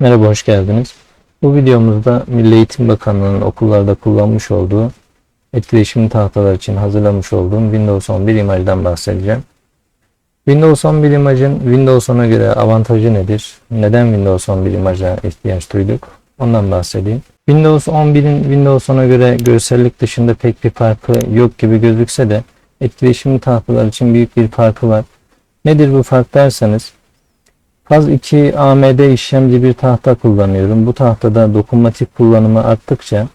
Merhaba, hoş geldiniz. Bu videomuzda Milli Eğitim Bakanlığı'nın okullarda kullanmış olduğu etkileşimli tahtalar için hazırlamış olduğum Windows 11 imajdan bahsedeceğim. Windows 11 imajın Windows 10'a göre avantajı nedir? Neden Windows 11 imaja ihtiyaç duyduk? Ondan bahsedeyim. Windows 11'in Windows 10'a göre görsellik dışında pek bir farkı yok gibi gözükse de etkileşimli tahtalar için büyük bir farkı var. Nedir bu fark derseniz Faz 2 AMD işlemci bir tahta kullanıyorum. Bu tahtada dokunmatik kullanımı arttıkça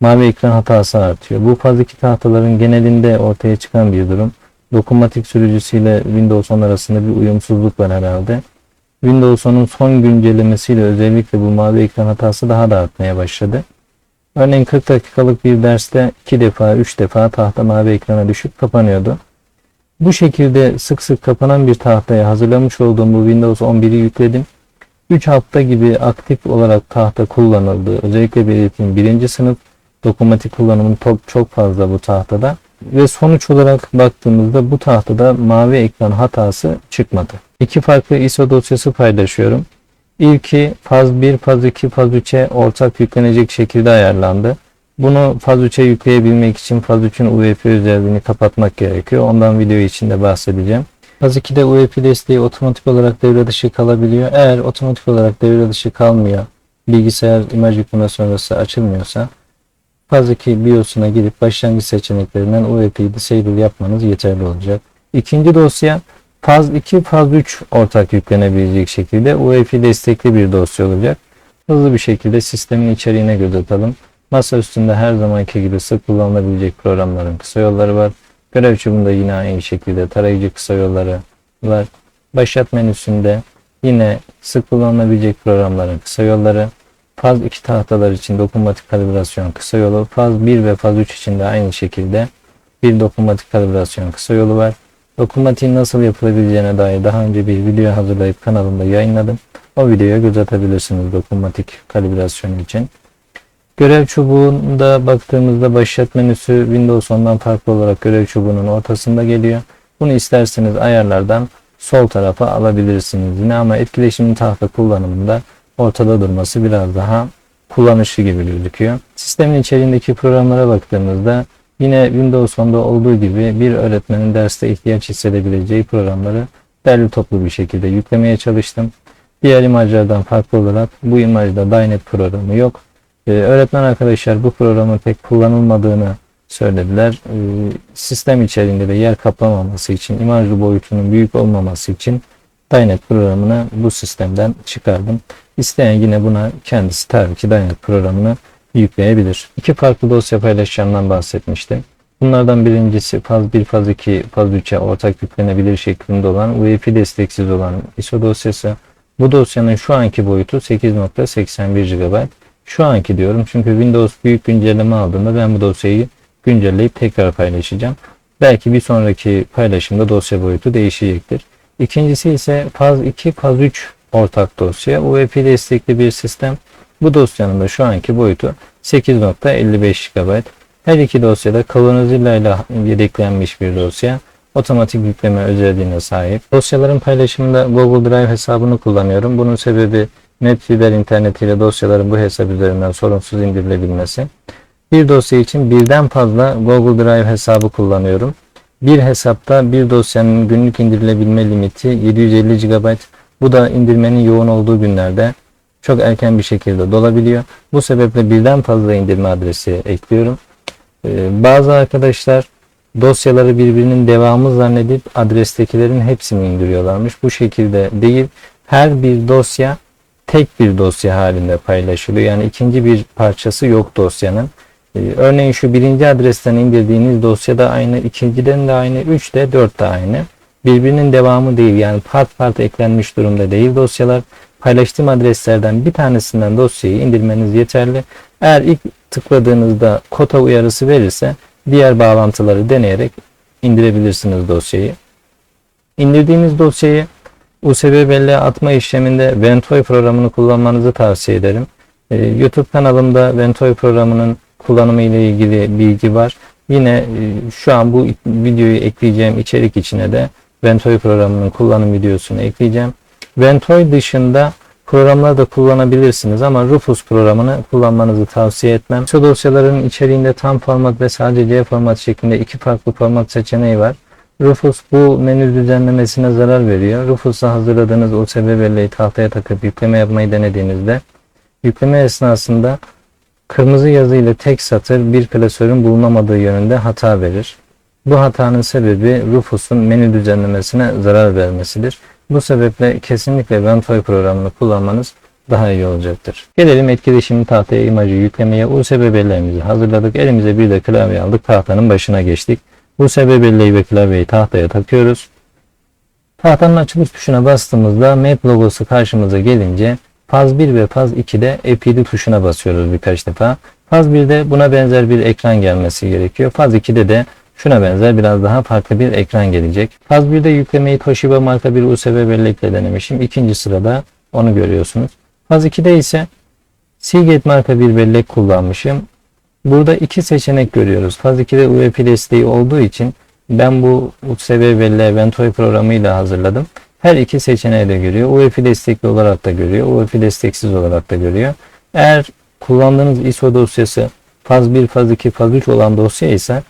mavi ekran hatası artıyor. Bu faz 2 tahtaların genelinde ortaya çıkan bir durum. Dokunmatik sürücüsüyle Windows 10 arasında bir uyumsuzluk var herhalde. Windows 10'un son güncellemesiyle özellikle bu mavi ekran hatası daha da artmaya başladı. Örneğin 40 dakikalık bir derste 2 defa 3 defa tahta mavi ekrana düşüp kapanıyordu. Bu şekilde sık sık kapanan bir tahtaya hazırlamış olduğum bu Windows 11'i yükledim. 3 hafta gibi aktif olarak tahta kullanıldı. Özellikle belirttiğim birinci sınıf dokunmatik kullanımı çok, fazla bu tahtada. Ve sonuç olarak baktığımızda bu tahtada mavi ekran hatası çıkmadı. İki farklı ISO dosyası paylaşıyorum. İlki faz 1, faz 2, faz 3'e ortak yüklenecek şekilde ayarlandı. Bunu faz 3'e yükleyebilmek için faz 3'ün UEFI özelliğini kapatmak gerekiyor. Ondan video içinde bahsedeceğim. Faz 2'de UEFI desteği otomatik olarak devre dışı kalabiliyor. Eğer otomatik olarak devre dışı kalmıyor, bilgisayar imaj yükleme sonrası açılmıyorsa faz 2 BIOS'una girip başlangıç seçeneklerinden UEFI'yi disable yapmanız yeterli olacak. İkinci dosya faz 2, faz 3 ortak yüklenebilecek şekilde UEFI destekli bir dosya olacak. Hızlı bir şekilde sistemin içeriğine göz atalım. Masa üstünde her zamanki gibi sık kullanılabilecek programların kısa yolları var. Görev çubuğunda yine aynı şekilde tarayıcı kısa yolları var. Başlat menüsünde yine sık kullanılabilecek programların kısa yolları. Faz 2 tahtalar için dokunmatik kalibrasyon kısa yolu. Faz 1 ve faz 3 için de aynı şekilde bir dokunmatik kalibrasyon kısa yolu var. Dokunmatiğin nasıl yapılabileceğine dair daha önce bir video hazırlayıp kanalımda yayınladım. O videoya göz atabilirsiniz dokunmatik kalibrasyon için. Görev çubuğunda baktığımızda başlat menüsü Windows 10'dan farklı olarak görev çubuğunun ortasında geliyor. Bunu isterseniz ayarlardan sol tarafa alabilirsiniz yine ama etkileşimli tahta kullanımında ortada durması biraz daha kullanışlı gibi gözüküyor. Sistemin içeriğindeki programlara baktığımızda yine Windows 10'da olduğu gibi bir öğretmenin derste ihtiyaç hissedebileceği programları derli toplu bir şekilde yüklemeye çalıştım. Diğer imajlardan farklı olarak bu imajda Dynet programı yok. Ee, öğretmen arkadaşlar bu programın pek kullanılmadığını söylediler. Ee, sistem içerisinde de yer kaplamaması için, imajlı boyutunun büyük olmaması için Dynet programını bu sistemden çıkardım. İsteyen yine buna kendisi tabii ki Dynet programını yükleyebilir. İki farklı dosya paylaşacağımdan bahsetmiştim. Bunlardan birincisi faz 1, faz 2, faz 3'e ortak yüklenebilir şeklinde olan UEFI desteksiz olan ISO dosyası. Bu dosyanın şu anki boyutu 8.81 GB. Şu anki diyorum çünkü Windows büyük güncelleme aldığında ben bu dosyayı güncelleyip tekrar paylaşacağım. Belki bir sonraki paylaşımda dosya boyutu değişecektir. İkincisi ise faz 2, faz 3 ortak dosya. UEFI destekli bir sistem. Bu dosyanın da şu anki boyutu 8.55 GB. Her iki dosyada Kavanozilla ile yedeklenmiş bir dosya. Otomatik yükleme özelliğine sahip. Dosyaların paylaşımında Google Drive hesabını kullanıyorum. Bunun sebebi NetFiber internetiyle dosyaların bu hesap üzerinden sorunsuz indirilebilmesi. Bir dosya için birden fazla Google Drive hesabı kullanıyorum. Bir hesapta bir dosyanın günlük indirilebilme limiti 750 GB. Bu da indirmenin yoğun olduğu günlerde çok erken bir şekilde dolabiliyor. Bu sebeple birden fazla indirme adresi ekliyorum. Ee, bazı arkadaşlar dosyaları birbirinin devamı zannedip adrestekilerin hepsini indiriyorlarmış. Bu şekilde değil. Her bir dosya tek bir dosya halinde paylaşılıyor. Yani ikinci bir parçası yok dosyanın. Ee, örneğin şu birinci adresten indirdiğiniz dosya da aynı, ikinciden de aynı, üç de dört de aynı. Birbirinin devamı değil yani part part eklenmiş durumda değil dosyalar. Paylaştığım adreslerden bir tanesinden dosyayı indirmeniz yeterli. Eğer ilk tıkladığınızda kota uyarısı verirse diğer bağlantıları deneyerek indirebilirsiniz dosyayı. İndirdiğiniz dosyayı USB belleğe atma işleminde Ventoy programını kullanmanızı tavsiye ederim. Ee, YouTube kanalımda Ventoy programının kullanımı ile ilgili bilgi var. Yine e, şu an bu videoyu ekleyeceğim içerik içine de Ventoy programının kullanım videosunu ekleyeceğim. Ventoy dışında programları da kullanabilirsiniz ama Rufus programını kullanmanızı tavsiye etmem. ISO dosyaların içeriğinde tam format ve sadece C format şeklinde iki farklı format seçeneği var. Rufus bu menü düzenlemesine zarar veriyor. Rufus'a hazırladığınız USB belleği tahtaya takıp yükleme yapmayı denediğinizde yükleme esnasında kırmızı yazı ile tek satır bir klasörün bulunamadığı yönünde hata verir. Bu hatanın sebebi Rufus'un menü düzenlemesine zarar vermesidir. Bu sebeple kesinlikle Ventoy programını kullanmanız daha iyi olacaktır. Gelelim etkileşimli tahtaya imajı yüklemeye USB belleğimizi hazırladık. Elimize bir de klavye aldık. Tahtanın başına geçtik. USB belleği ve klavyeyi tahtaya takıyoruz. Tahtanın açılış tuşuna bastığımızda Map logosu karşımıza gelince Faz 1 ve Faz 2'de F7 tuşuna basıyoruz birkaç defa. Faz 1'de buna benzer bir ekran gelmesi gerekiyor. Faz 2'de de şuna benzer biraz daha farklı bir ekran gelecek. Faz 1'de yüklemeyi Toshiba marka bir USB bellekle denemişim. İkinci sırada onu görüyorsunuz. Faz 2'de ise Seagate marka bir bellek kullanmışım. Burada iki seçenek görüyoruz. Faz 2'de UEFI desteği olduğu için ben bu USB belleği Ventoy programıyla hazırladım. Her iki seçeneği de görüyor. UEFI destekli olarak da görüyor. UEFI desteksiz olarak da görüyor. Eğer kullandığınız ISO dosyası faz 1, faz 2, faz 3 olan dosya ise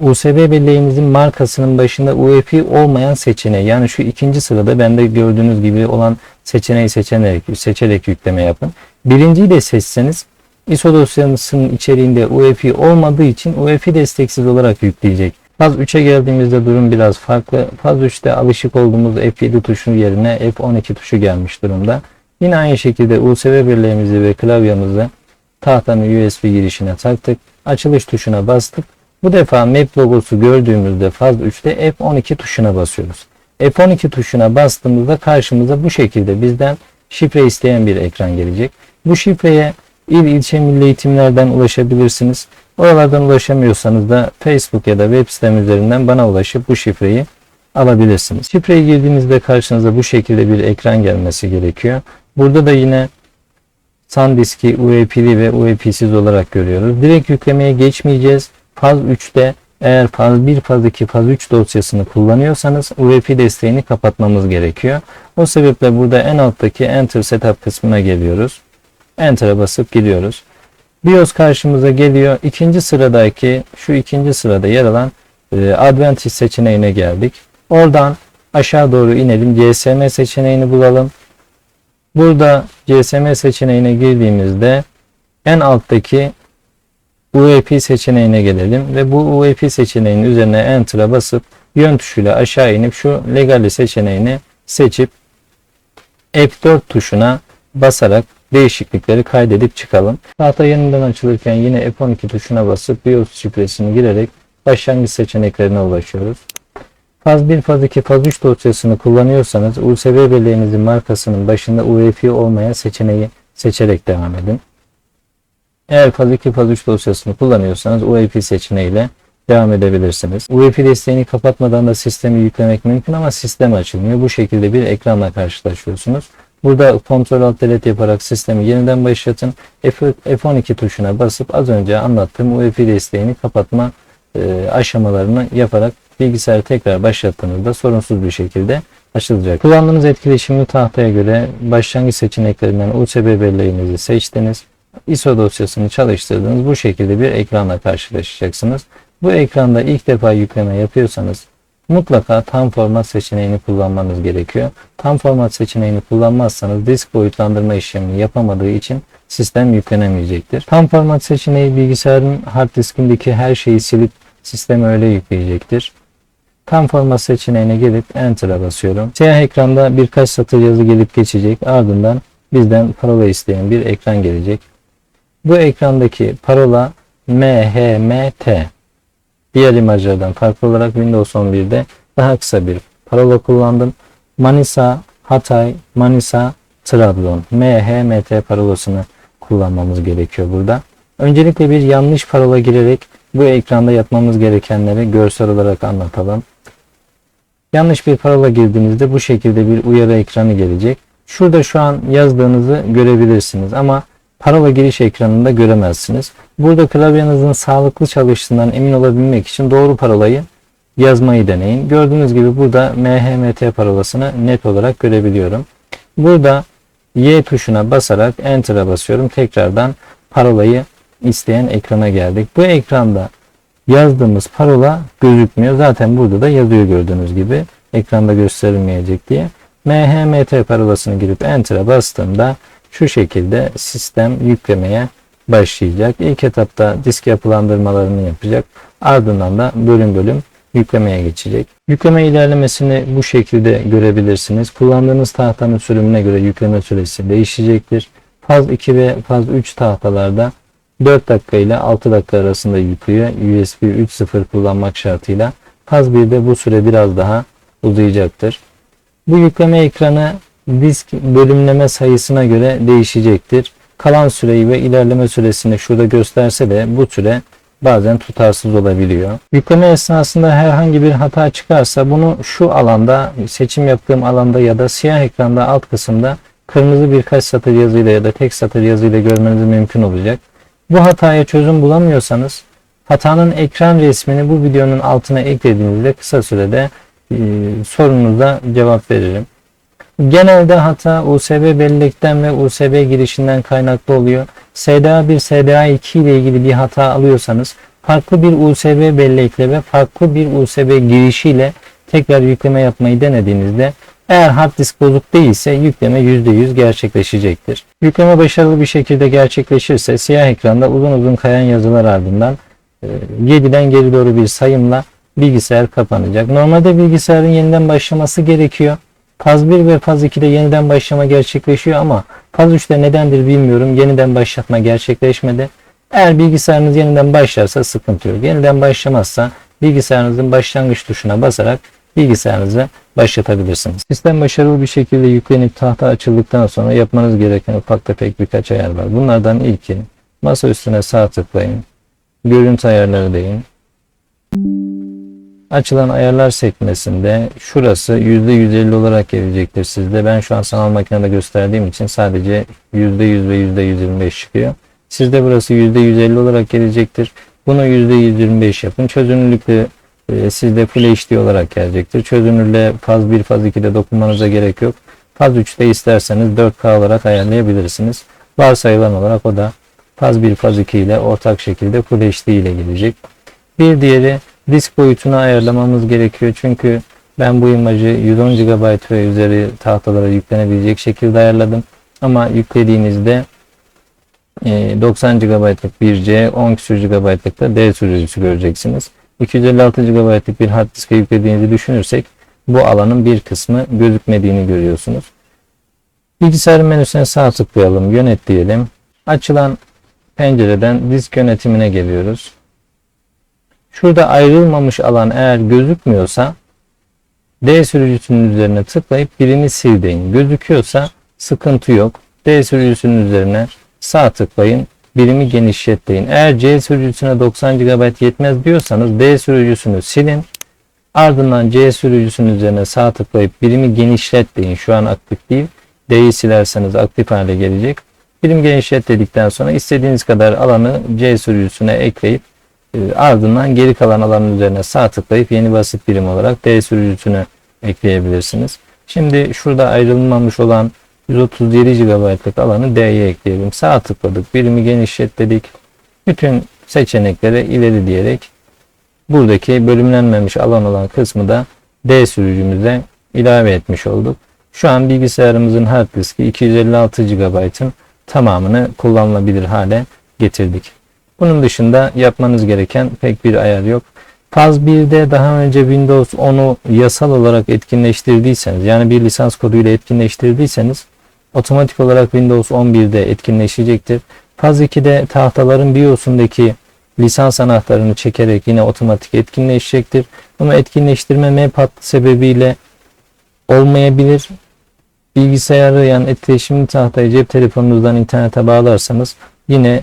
USB belleğinizin markasının başında UEFI olmayan seçeneği yani şu ikinci sırada bende gördüğünüz gibi olan seçeneği seçerek, seçerek yükleme yapın. Birinciyi de seçseniz ISO dosyasının içeriğinde UEFI olmadığı için UEFI desteksiz olarak yükleyecek. Faz 3'e geldiğimizde durum biraz farklı. Faz 3'te alışık olduğumuz F7 tuşu yerine F12 tuşu gelmiş durumda. Yine aynı şekilde USB birliğimizi ve klavyemizi tahtanın USB girişine taktık. Açılış tuşuna bastık. Bu defa Map logosu gördüğümüzde faz 3'te F12 tuşuna basıyoruz. F12 tuşuna bastığımızda karşımıza bu şekilde bizden şifre isteyen bir ekran gelecek. Bu şifreye il ilçe milli eğitimlerden ulaşabilirsiniz. Oralardan ulaşamıyorsanız da Facebook ya da web sitem üzerinden bana ulaşıp bu şifreyi alabilirsiniz. Şifreyi girdiğinizde karşınıza bu şekilde bir ekran gelmesi gerekiyor. Burada da yine SanDisk'i UEF'li ve UEF'siz olarak görüyoruz. Direkt yüklemeye geçmeyeceğiz. Faz 3'te eğer faz 1, faz 2, faz 3 dosyasını kullanıyorsanız UEFI desteğini kapatmamız gerekiyor. O sebeple burada en alttaki Enter Setup kısmına geliyoruz. Enter'a basıp gidiyoruz. BIOS karşımıza geliyor. İkinci sıradaki şu ikinci sırada yer alan e, Advantage seçeneğine geldik. Oradan aşağı doğru inelim. GSM seçeneğini bulalım. Burada GSM seçeneğine girdiğimizde en alttaki UEP seçeneğine gelelim ve bu UEP seçeneğinin üzerine Enter'a basıp yön tuşuyla aşağı inip şu Legali seçeneğini seçip F4 tuşuna basarak değişiklikleri kaydedip çıkalım. Tahta yeniden açılırken yine F12 tuşuna basıp BIOS şifresini girerek başlangıç seçeneklerine ulaşıyoruz. Faz 1, faz 2, faz 3 dosyasını kullanıyorsanız USB belleğinizin markasının başında UEFI olmayan seçeneği seçerek devam edin. Eğer faz 2, faz 3 dosyasını kullanıyorsanız UEFI seçeneğiyle devam edebilirsiniz. UEFI desteğini kapatmadan da sistemi yüklemek mümkün ama sistem açılmıyor. Bu şekilde bir ekranla karşılaşıyorsunuz. Burada kontrol alt delete yaparak sistemi yeniden başlatın. F- F12 tuşuna basıp az önce anlattığım UEFI desteğini kapatma e, aşamalarını yaparak bilgisayarı tekrar başlattığınızda sorunsuz bir şekilde açılacak. Kullandığınız etkileşimli tahtaya göre başlangıç seçeneklerinden USB belleğinizi seçtiniz. ISO dosyasını çalıştırdınız. Bu şekilde bir ekranla karşılaşacaksınız. Bu ekranda ilk defa yükleme yapıyorsanız mutlaka tam format seçeneğini kullanmanız gerekiyor. Tam format seçeneğini kullanmazsanız disk boyutlandırma işlemini yapamadığı için sistem yüklenemeyecektir. Tam format seçeneği bilgisayarın hard diskindeki her şeyi silip sisteme öyle yükleyecektir. Tam format seçeneğine gelip Enter'a basıyorum. Siyah ekranda birkaç satır yazı gelip geçecek. Ardından bizden parola isteyen bir ekran gelecek. Bu ekrandaki parola MHMT. Diğer imajlardan farklı olarak Windows 11'de daha kısa bir parola kullandım. Manisa, Hatay, Manisa, Trabzon. MHMT parolasını kullanmamız gerekiyor burada. Öncelikle bir yanlış parola girerek bu ekranda yapmamız gerekenleri görsel olarak anlatalım. Yanlış bir parola girdiğinizde bu şekilde bir uyarı ekranı gelecek. Şurada şu an yazdığınızı görebilirsiniz ama parola giriş ekranında göremezsiniz. Burada klavyenizin sağlıklı çalıştığından emin olabilmek için doğru parolayı yazmayı deneyin. Gördüğünüz gibi burada MHMT parolasını net olarak görebiliyorum. Burada Y tuşuna basarak Enter'a basıyorum. Tekrardan parolayı isteyen ekrana geldik. Bu ekranda yazdığımız parola gözükmüyor. Zaten burada da yazıyor gördüğünüz gibi. Ekranda gösterilmeyecek diye. MHMT parolasını girip Enter'a bastığımda şu şekilde sistem yüklemeye başlayacak. İlk etapta disk yapılandırmalarını yapacak. Ardından da bölüm bölüm yüklemeye geçecek. Yükleme ilerlemesini bu şekilde görebilirsiniz. Kullandığınız tahtanın sürümüne göre yükleme süresi değişecektir. Faz 2 ve faz 3 tahtalarda 4 dakika ile 6 dakika arasında yüklüyor. USB 3.0 kullanmak şartıyla. Faz 1'de bu süre biraz daha uzayacaktır. Bu yükleme ekranı disk bölümleme sayısına göre değişecektir. Kalan süreyi ve ilerleme süresini şurada gösterse de bu süre bazen tutarsız olabiliyor. Yükleme esnasında herhangi bir hata çıkarsa bunu şu alanda seçim yaptığım alanda ya da siyah ekranda alt kısımda kırmızı birkaç satır yazıyla ya da tek satır yazıyla görmeniz mümkün olacak. Bu hataya çözüm bulamıyorsanız hatanın ekran resmini bu videonun altına eklediğinizde kısa sürede e, sorunuza cevap veririm. Genelde hata USB bellekten ve USB girişinden kaynaklı oluyor. SDA 1, SDA 2 ile ilgili bir hata alıyorsanız farklı bir USB bellekle ve farklı bir USB girişiyle tekrar yükleme yapmayı denediğinizde eğer hard disk bozuk değilse yükleme %100 gerçekleşecektir. Yükleme başarılı bir şekilde gerçekleşirse siyah ekranda uzun uzun kayan yazılar ardından 7'den geri doğru bir sayımla bilgisayar kapanacak. Normalde bilgisayarın yeniden başlaması gerekiyor. Faz 1 ve faz 2'de yeniden başlama gerçekleşiyor ama faz 3'te nedendir bilmiyorum. Yeniden başlatma gerçekleşmedi. Eğer bilgisayarınız yeniden başlarsa sıkıntı yok. Yeniden başlamazsa bilgisayarınızın başlangıç tuşuna basarak bilgisayarınızı başlatabilirsiniz. Sistem başarılı bir şekilde yüklenip tahta açıldıktan sonra yapmanız gereken ufak tefek birkaç ayar var. Bunlardan ilki masa üstüne sağ tıklayın. Görüntü ayarları deyin. Açılan ayarlar sekmesinde şurası %150 olarak gelecektir sizde. Ben şu an sanal makinede gösterdiğim için sadece %100 ve %125 çıkıyor. Sizde burası %150 olarak gelecektir. Bunu %125 yapın. Çözünürlükte sizde Full HD olarak gelecektir. Çözünürlüğe faz 1, faz 2'de dokunmanıza gerek yok. Faz 3'te isterseniz 4K olarak ayarlayabilirsiniz. Varsayılan olarak o da faz 1, faz 2 ile ortak şekilde Full HD ile gelecek. Bir diğeri disk boyutunu ayarlamamız gerekiyor. Çünkü ben bu imajı 110 GB ve üzeri tahtalara yüklenebilecek şekilde ayarladım. Ama yüklediğinizde 90 GB'lık bir C, 10 küsur GB'lık da D sürücüsü göreceksiniz. 256 GB'lık bir hard diske yüklediğinizi düşünürsek bu alanın bir kısmı gözükmediğini görüyorsunuz. Bilgisayarın menüsüne sağ tıklayalım, yönet diyelim. Açılan pencereden disk yönetimine geliyoruz. Şurada ayrılmamış alan eğer gözükmüyorsa D sürücüsünün üzerine tıklayıp birini sil deyin. Gözüküyorsa sıkıntı yok. D sürücüsünün üzerine sağ tıklayın. Birimi genişlet. Eğer C sürücüsüne 90 GB yetmez diyorsanız D sürücüsünü silin. Ardından C sürücüsünün üzerine sağ tıklayıp birimi genişlet. Şu an aktif değil. D'yi silerseniz aktif hale gelecek. Birim genişlet dedikten sonra istediğiniz kadar alanı C sürücüsüne ekleyip ardından geri kalan alanın üzerine sağ tıklayıp yeni basit birim olarak D sürücüsünü ekleyebilirsiniz. Şimdi şurada ayrılmamış olan 137 GB'lık alanı D'ye ekleyelim. Sağ tıkladık. Birimi genişlet dedik. Bütün seçeneklere ileri diyerek buradaki bölümlenmemiş alan olan kısmı da D sürücümüze ilave etmiş olduk. Şu an bilgisayarımızın hard diski 256 GB'ın tamamını kullanılabilir hale getirdik. Bunun dışında yapmanız gereken pek bir ayar yok. Faz 1'de daha önce Windows 10'u yasal olarak etkinleştirdiyseniz yani bir lisans koduyla etkinleştirdiyseniz otomatik olarak Windows 11'de etkinleşecektir. Faz 2'de tahtaların BIOS'undaki lisans anahtarını çekerek yine otomatik etkinleşecektir. Ama etkinleştirme map sebebiyle olmayabilir. Bilgisayarı yani etkileşimli tahtayı cep telefonunuzdan internete bağlarsanız yine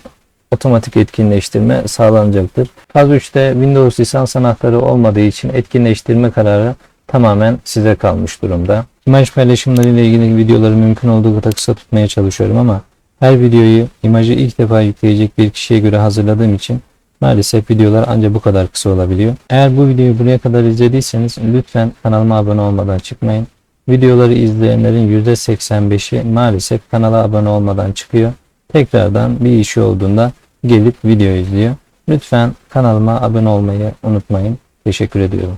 otomatik etkinleştirme sağlanacaktır. Faz 3'te Windows lisans anahtarı olmadığı için etkinleştirme kararı tamamen size kalmış durumda. İmaj paylaşımları ile ilgili videoları mümkün olduğu kadar kısa tutmaya çalışıyorum ama her videoyu imajı ilk defa yükleyecek bir kişiye göre hazırladığım için maalesef videolar ancak bu kadar kısa olabiliyor. Eğer bu videoyu buraya kadar izlediyseniz lütfen kanalıma abone olmadan çıkmayın. videoları izleyenlerin %85'i maalesef kanala abone olmadan çıkıyor. Tekrardan bir işi olduğunda gelip video izliyor. Lütfen kanalıma abone olmayı unutmayın. Teşekkür ediyorum.